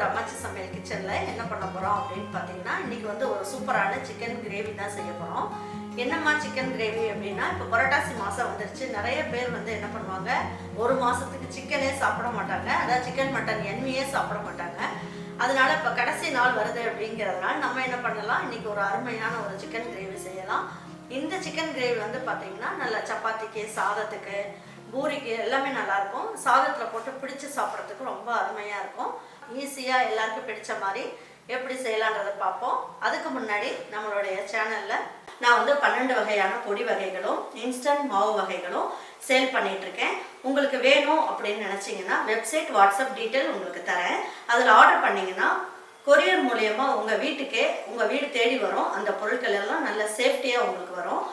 நம்மளோட அம்மாச்சி சமையல் கிச்சனில் என்ன பண்ண போகிறோம் அப்படின்னு பார்த்தீங்கன்னா இன்றைக்கி வந்து ஒரு சூப்பரான சிக்கன் கிரேவி தான் செய்ய போகிறோம் என்னம்மா சிக்கன் கிரேவி அப்படின்னா இப்போ புரட்டாசி மாதம் வந்துருச்சு. நிறைய பேர் வந்து என்ன பண்ணுவாங்க ஒரு மாதத்துக்கு சிக்கனே சாப்பிட மாட்டாங்க. அதாவது சிக்கன் மட்டன் எண்ணெயே சாப்பிட மாட்டாங்க. அதனால இப்போ கடைசி நாள் வருது அப்படிங்கிறதுனால நம்ம என்ன பண்ணலாம் இன்னைக்கு ஒரு அருமையான ஒரு சிக்கன் கிரேவி செய்யலாம். இந்த சிக்கன் கிரேவி வந்து பார்த்தீங்கன்னா நல்ல சப்பாத்திக்கு சாதத்துக்கு பூரிக்கு எல்லாமே நல்லாயிருக்கும் சாதத்தில் போட்டு பிடிச்சி சாப்பிட்றதுக்கு ரொம்ப அருமையாக இருக்கும். ஈஸியாக எல்லாருக்கும் பிடிச்ச மாதிரி எப்படி செய்யலான்றதை பார்ப்போம். அதுக்கு முன்னாடி நம்மளுடைய சேனலில் நான் வந்து பன்னெண்டு வகையான பொடி வகைகளும் இன்ஸ்டன்ட் மாவு வகைகளும் சேல் பண்ணிட்டு இருக்கேன் உங்களுக்கு வேணும் அப்படின்னு நினச்சிங்கன்னா வெப்சைட் வாட்ஸ்அப் டீட்டெயில் உங்களுக்கு தரேன். அதில் ஆர்டர் பண்ணிங்கன்னா கொரியர் மூலயமா உங்கள் வீட்டுக்கே உங்கள் வீடு தேடி வரும். அந்த பொருட்கள் எல்லாம் நல்ல சேஃப்டியாக உங்களுக்கு வரும்.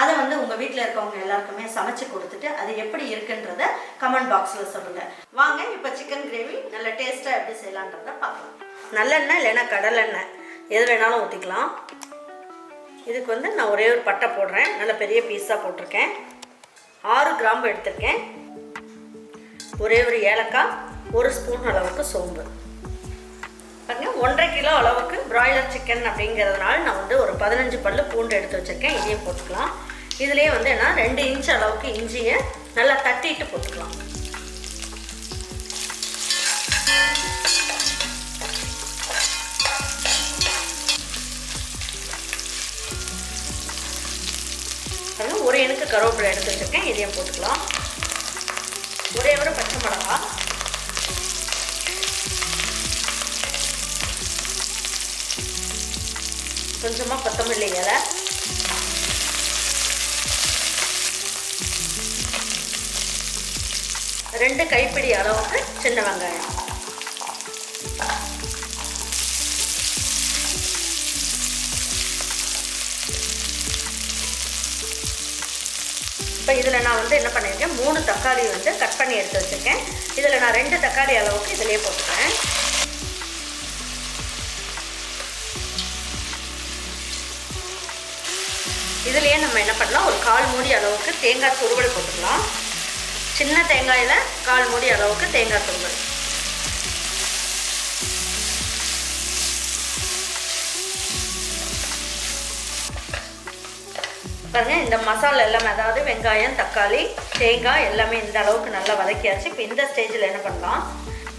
அதை வந்து உங்கள் வீட்டில் இருக்கவங்க எல்லாருக்குமே சமைச்சு கொடுத்துட்டு அது எப்படி இருக்குன்றத கமெண்ட் பாக்ஸில் சொல்லுங்கள் வாங்க இப்போ சிக்கன் கிரேவி நல்ல டேஸ்ட்டாக எப்படி செய்யலான்றத பார்க்கலாம். நல்லெண்ணெய் இல்லைன்னா கடலெண்ணெய். எது வேணாலும் ஊற்றிக்கலாம் இதுக்கு வந்து நான் ஒரே ஒரு பட்டை போடுறேன். நல்ல பெரிய பீஸாக போட்டிருக்கேன். ஆறு கிராம்பு எடுத்திருக்கேன். ஒரே ஒரு ஏலக்காய் ஒரு ஸ்பூன் அளவுக்கு சோம்பு. பாருங்கள் ஒன்றரை கிலோ அளவுக்கு பிராய்லர் சிக்கன் அப்படிங்கிறதுனால நான் வந்து ஒரு பதினஞ்சு பல்லு பூண்டு எடுத்து வச்சுருக்கேன். இதையும் போட்டுக்கலாம். இதுலேயே வந்து என்ன ரெண்டு இன்ச் அளவுக்கு இஞ்சியை நல்லா தட்டிட்டு போட்டுக்கலாம். ஒரு எனக்கு கருவேப்பிலை எடுத்து வச்சுருக்கேன். இதையும் போட்டுக்கலாம். ஒரே ஒரு பச்சை மிளகாய் கொஞ்சமாக கொத்தமல்லி இலை. ரெண்டு கைப்பிடி அளவுக்கு சின்ன வெங்காயம். இப்போ இதில் நான் வந்து என்ன பண்ணியிருக்கேன் மூணு தக்காளி வந்து கட் பண்ணி எடுத்து வச்சுருக்கேன். இதில் நான் ரெண்டு தக்காளி அளவுக்கு இதிலே போட்டுக்கிறேன். இதுலேயே நம்ம என்ன பண்ணலாம்? ஒரு கால் மூடி அளவுக்கு தேங்காய் துருவல் போட்டுக்கலாம். சின்ன தேங்காயில் கால் மூடி அளவுக்கு தேங்காய் துருவல். பாருங்க இந்த மசாலா எல்லாமே அதாவது வெங்காயம் தக்காளி தேங்காய் எல்லாமே இந்த அளவுக்கு நல்லா வதக்கியாச்சு. இப்போ இந்த ஸ்டேஜில் என்ன பண்ணலாம்?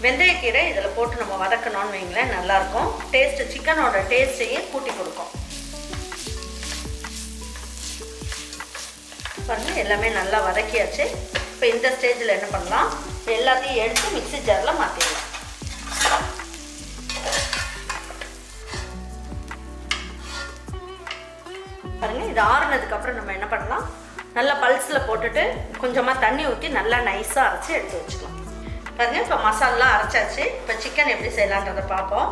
வெந்தயக்கீரை இதில் போட்டு நம்ம வதக்கணும்னு வைங்களேன் நல்லாயிருக்கும் டேஸ்ட்டு சிக்கனோட டேஸ்ட்டையும் கூட்டி கொடுக்கும். பண்ணி எல்லாமே நல்லா வதக்கியாச்சு. இப்போ இந்த ஸ்டேஜில் என்ன பண்ணலாம்? எல்லாத்தையும் எடுத்து மிக்ஸி ஜாரில் மாற்றிடலாம் பாருங்கள் இது ஆறுனதுக்கப்புறம் நம்ம என்ன பண்ணலாம்? நல்லா பல்ஸில் போட்டுட்டு கொஞ்சமாக தண்ணி ஊற்றி நல்லா நைஸாக அரைச்சி எடுத்து வச்சுக்கலாம். பாருங்க இப்போ மசாலா அரைச்சாச்சு. இப்போ சிக்கன் எப்படி செய்யலான்றதை பார்ப்போம்.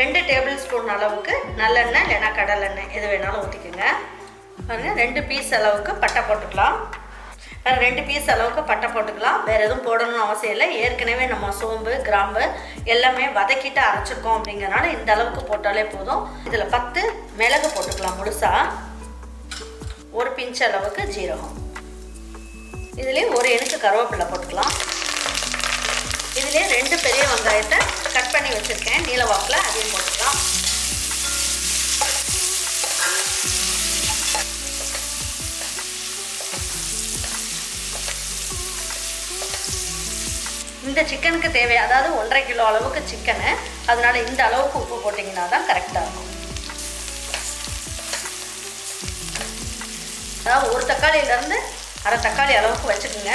ரெண்டு டேபிள் ஸ்பூன் அளவுக்கு நல்லெண்ணெய் இல்லைன்னா கடலெண்ணெய் எது வேணாலும் ஊற்றிக்கோங்க பாருங்கள் ரெண்டு பீஸ் அளவுக்கு பட்டை போட்டுக்கலாம். வேறு ரெண்டு பீஸ் அளவுக்கு பட்டை போட்டுக்கலாம். வேறு எதுவும் போடணும்னு அவசியம் இல்லை. ஏற்கனவே நம்ம சோம்பு கிராம்பு எல்லாமே வதக்கிட்டு அரைச்சிருக்கோம் அப்படிங்கிறனால இந்த அளவுக்கு போட்டாலே போதும். இதில் பத்து மிளகு போட்டுக்கலாம் முழுசாக ஒரு பிஞ்ச் அளவுக்கு ஜீரகம். இதுலேயே ஒரு எனக்கு கருவேப்பிலை போட்டுக்கலாம். இதுலேயே ரெண்டு பெரிய வெங்காயத்தை கட் பண்ணி வச்சுருக்கேன். நீல வாக்கில் அதையும் போட்டுக்கலாம். இந்த சிக்கனுக்கு தேவை அதாவது ஒன்றரை கிலோ அளவுக்கு சிக்கனு அதனால் இந்த அளவுக்கு உப்பு போட்டிங்கன்னா தான் கரெக்டாக இருக்கும். அதாவது ஒரு தக்காளியிலேருந்து அரை தக்காளி அளவுக்கு வச்சுக்கோங்க.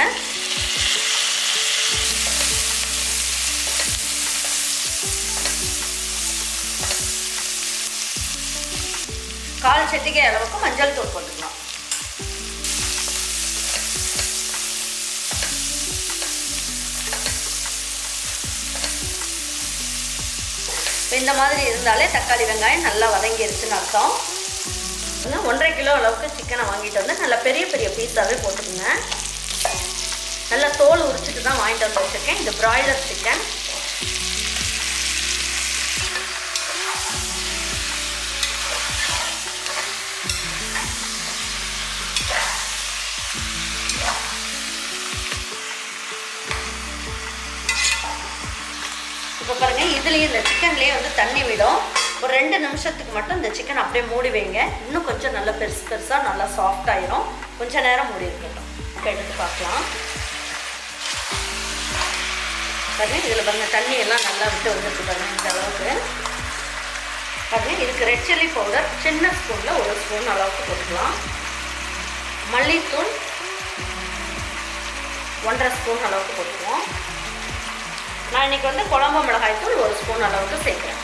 கால் செட்டிகை அளவுக்கு மஞ்சள் தூள் போட்டுக்கலாம். இப்போ இந்த மாதிரி இருந்தாலே தக்காளி வெங்காயம் நல்லா வதங்கிருச்சுன்னு அர்த்தம். இன்னும் ஒன்றரை கிலோ அளவுக்கு சிக்கனை வாங்கிட்டு வந்து நல்லா பெரிய பெரிய பீஸாகவே போட்டுக்கோங்க. நல்லா தோல் உரிச்சிட்டு தான் வாங்கிட்டு வந்து வச்சுருக்கேன். இது ப்ராய்லர் சிக்கன் இதுலேயே இதுலேயும் இந்த சிக்கன்லேயே வந்து தண்ணி விடும். ஒரு ரெண்டு நிமிஷத்துக்கு மட்டும் இந்த சிக்கன் அப்படியே மூடி வைங்க. இன்னும் கொஞ்சம் நல்லா பெருசு பெருசாக நல்லா சாஃப்ட் ஆயிரும். கொஞ்ச நேரம் மூடி இருக்கட்டும். இப்போ எடுத்து பார்க்கலாம். பாருங்க இதில் பாருங்க தண்ணி எல்லாம் நல்லா விட்டு வந்துருக்கு பாருங்க இந்த அளவுக்கு. பாருங்க இதுக்கு ரெட் சில்லி பவுடர் சின்ன ஸ்பூனில் ஒரு ஸ்பூன் அளவுக்கு போட்டுக்கலாம். மல்லித்தூள் ஒன்றரை ஸ்பூன் அளவுக்கு போட்டுக்குவோம் நான் இன்னைக்கு வந்து குழம்பு மிளகாய் தூள் ஒரு ஸ்பூன் அளவுக்கு சேர்க்குறேன்.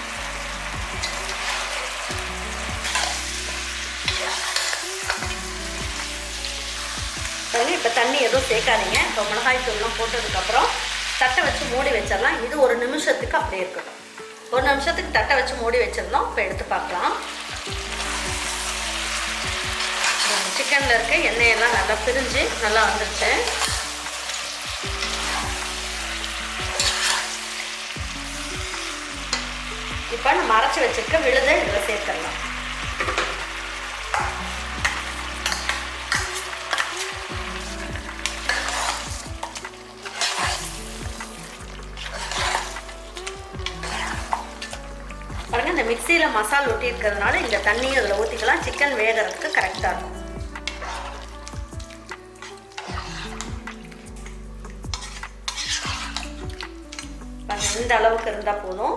பாருங்க இப்போ தண்ணி எதுவும் சேர்க்காதீங்க. இப்போ மிளகாய் தூள்லாம் போட்டதுக்கப்புறம் தட்டை வச்சு மூடி வச்சிடலாம். இது ஒரு நிமிஷத்துக்கு அப்படியே இருக்கட்டும். ஒரு நிமிஷத்துக்கு தட்டை வச்சு மூடி வச்சிருந்தோம். இப்போ எடுத்து பார்க்கலாம். சிக்கனில் இருக்க எண்ணெயெல்லாம் நல்லா பிரிஞ்சு நல்லா வந்துருச்சு. இப்போ நம்ம அரைச்சி வச்சிருக்க விழுதை இதில் சேர்த்துடலாம். பாருங்கள் இந்த மிக்சியில் மசால் ஒட்டி இருக்கிறதுனால இந்த தண்ணியும் அதில் ஊற்றிக்கலாம் சிக்கன் வேகிறதுக்கு கரெக்டாக இருக்கும். இந்த அளவுக்கு இருந்தால் போதும்.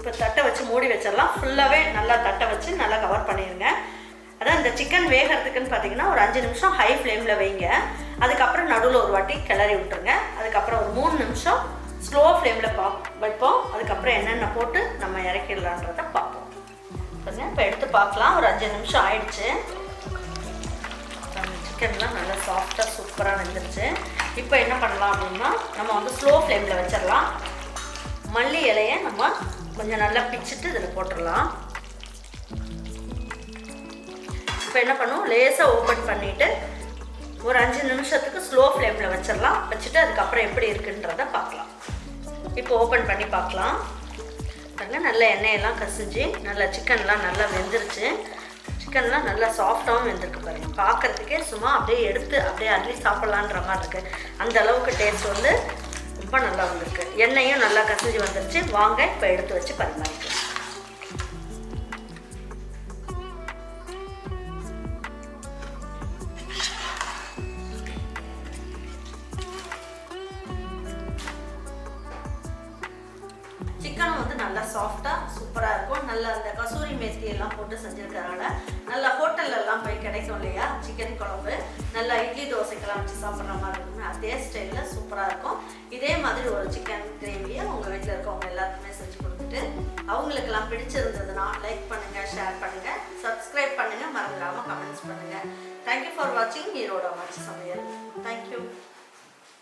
இப்போ தட்டை வச்சு மூடி வச்சிடலாம். ஃபுல்லாகவே நல்லா தட்டை வச்சு நல்லா கவர் பண்ணிடுங்க. அதான் இந்த சிக்கன் வேகிறதுக்குன்னு பார்த்தீங்கன்னா ஒரு அஞ்சு நிமிஷம் ஹை ஃப்ளேமில் வைங்க. அதுக்கப்புறம் நடுவில் ஒரு வாட்டி கிளறி விட்டுருங்க. அதுக்கப்புறம் ஒரு மூணு நிமிஷம் ஸ்லோ ஃப்ளேமில் பா வைப்போம். அதுக்கப்புறம் என்னென்ன போட்டு நம்ம இறக்கிடலான்றதை பார்ப்போம். இப்போ எடுத்து பார்க்கலாம். ஒரு அஞ்சு நிமிஷம் ஆயிடுச்சு. சிக்கன்லாம் நல்லா சாஃப்டாக சூப்பராக வந்துருச்சு. இப்போ என்ன பண்ணலாம் அப்படின்னா நம்ம வந்து ஸ்லோ ஃப்ளேமில் வச்சிடலாம். மல்லி இலையை நம்ம கொஞ்சம் நல்லா பிச்சுட்டு இதில் போட்டுடலாம். இப்போ என்ன பண்ணுவோம்? லேசாக ஓப்பன் பண்ணிவிட்டு ஒரு அஞ்சு நிமிஷத்துக்கு ஸ்லோ ஃப்ளேமில் வச்சிடலாம். வச்சுட்டு அதுக்கப்புறம் எப்படி இருக்குன்றத பார்க்கலாம். இப்போ ஓப்பன் பண்ணி பார்க்கலாம். பாருங்க நல்ல எண்ணெயெல்லாம் கசிஞ்சு நல்லா சிக்கன்லாம் நல்லா வெந்துருச்சு. சிக்கன்லாம் நல்லா சாஃப்டாகவும் வெந்திருக்கு பாருங்கள் பார்க்கறதுக்கே சும்மா அப்படியே எடுத்து அப்படியே அள்ளி சாப்பிட்லான்ற மாதிரி இருக்குது அந்த அளவுக்கு டேஸ்ட் வந்து ரொம்ப நல்லா வந்திருக்கு. எண்ணெயும் நல்லா கசிஞ்சு வந்துருச்சு. வாங்க இப்போ எடுத்து வச்சு பரிமாறிக்கலாம். சிக்கன் வந்து நல்லா சாஃப்டாக சூப்பராக இருக்கும். நல்லா அந்த கசூரி மேத்தி எல்லாம் போட்டு செஞ்சுருக்கறனால நல்லா ஹோட்டல்லலாம் போய் கிடைக்கும் இல்லையா? சிக்கன் குழம்பு. நல்லா இட்லி தோசைக்கெல்லாம் வச்சு சாப்பிட்ற மாதிரி இருக்கும் அதே ஸ்டைலில் சிக்கன் கிரேவியை உங்கள் வீட்டில் இருக்கவங்க எல்லாருக்குமே செஞ்சு கொடுத்துட்டு அவங்களுக்கெல்லாம் பிடிச்சிருந்ததுன்னா லைக் பண்ணுங்கள் ஷேர் பண்ணுங்கள் சப்ஸ்கிரைப் பண்ணுங்கள் மறந்துடாமல் கமெண்ட்ஸ் பண்ணுங்கள் தேங்க்யூ ஃபார் வாட்சிங் ஈரோட மாச்சு சமையல். தேங்க்யூ